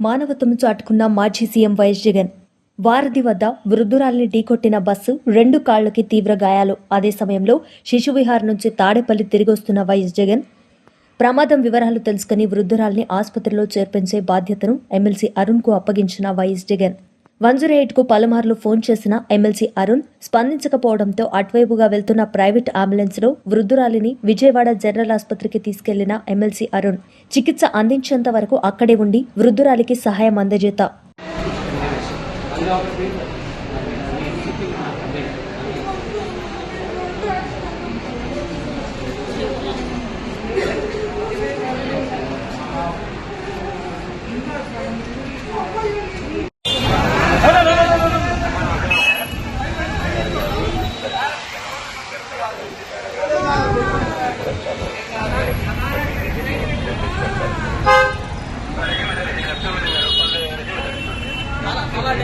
మానవత్వం చాటుకున్న మాజీ CM YS Jagan. వారధి వద్ద వృద్ధురాలిని ఢీకొట్టిన బస్సు రెండు కాళ్ళకి తీవ్ర గాయాలు. అదే సమయంలో శిశువిహార్ నుంచి తాడేపల్లి తిరిగొస్తున్న వైఎస్ జగన్ ప్రమాదం వివరాలు తెలుసుకుని వృద్ధురాల్ని ఆసుపత్రిలో చేర్పించే బాధ్యతను ఎమ్మెల్సీ అరుణ్కు అప్పగించిన Y S Jagan. One zero పలుమార్లు ఫోన్ చేసిన ఎమ్మెల్సీ అరుణ్ స్పందించకపోవడంతో అటువైపుగా వెళ్తున్న ప్రైవేట్ అంబులెన్స్లో వృద్ధురాలిని విజయవాడ జనరల్ ఆసుపత్రికి తీసుకెళ్ళిన ఎమ్మెల్సీ అరుణ్ చికిత్స అందించేంత వరకు అక్కడే ఉండి వృద్ధురాలికి సహాయం అందజేత. అలా